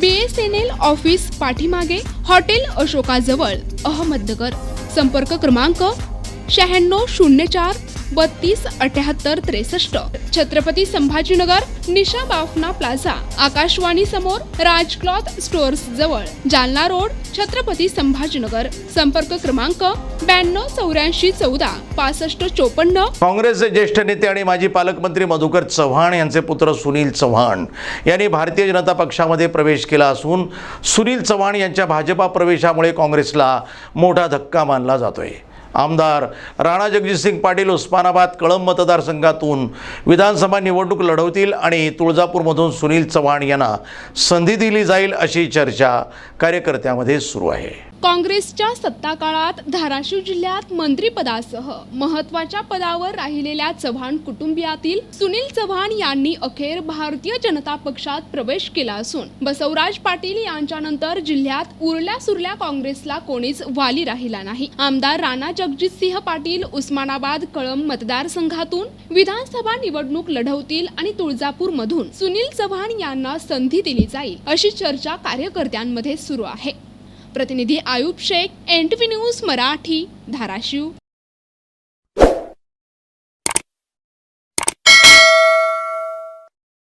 B S N L office पाठीमागे hotel अशोकाजवळ अहमदनगर. संपर्क क्रमांक शहाण्णव शून्य चार बत्तीस अठ्याहत्तर त्रेसष्ट. छत्रपती संभाजीनगर निशा बाफना प्लाझा आकाशवाणी समोर राज क्लॉथ स्टोअर्स जवळ जालना रोड छत्रपती संभाजीनगर. संपर्क क्रमांक ब्याण्णव चौऱ्याऐंशी चौदा पासष्ट चोपन्न. काँग्रेसचे ज्येष्ठ नेते आणि माजी पालकमंत्री मधुकर चव्हाण यांचे पुत्र सुनील चव्हाण यांनी भारतीय जनता पक्षामध्ये प्रवेश केला असून सुनील चव्हाण यांच्या भाजपा प्रवेशामुळे काँग्रेसला मोठा धक्का मानला जातोय. आमदार राणा जगजितसिंग पाटील उस्मानाबाद कळंब मतदारसंघातून विधानसभा निवडणूक लढवतील आणि तुळजापूरमधून सुनील चव्हाण यांना संधी दिली जाईल अशी चर्चा कार्यकर्त्यामध्ये सुरू आहे. काँग्रेसच्या सत्ता काळात धाराशिव जिल्ह्यात मंत्रिपदासह महत्त्वाच्या पदावर राहिलेल्या चव्हाण कुटुंबियातील सुनील चव्हाण यांनी अखेर भारतीय जनता पक्षात प्रवेश केला असून बसवराज पाटील यांच्यानंतर जिल्ह्यात उरल्या सुरल्या काँग्रेसला कोणीच वाली राहिला नाही. आमदार राणा जगजितसिंह पाटील उस्मानाबाद कळंब मतदारसंघातून विधानसभा निवडणूक लढवतील आणि तुळजापूर मधून सुनील चव्हाण यांना संधी दिली जाईल अशी चर्चा कार्यकर्त्यांमध्ये सुरू आहे. प्रतिनिधी आयुब शेख एन न्यूज मराठी धाराशिव.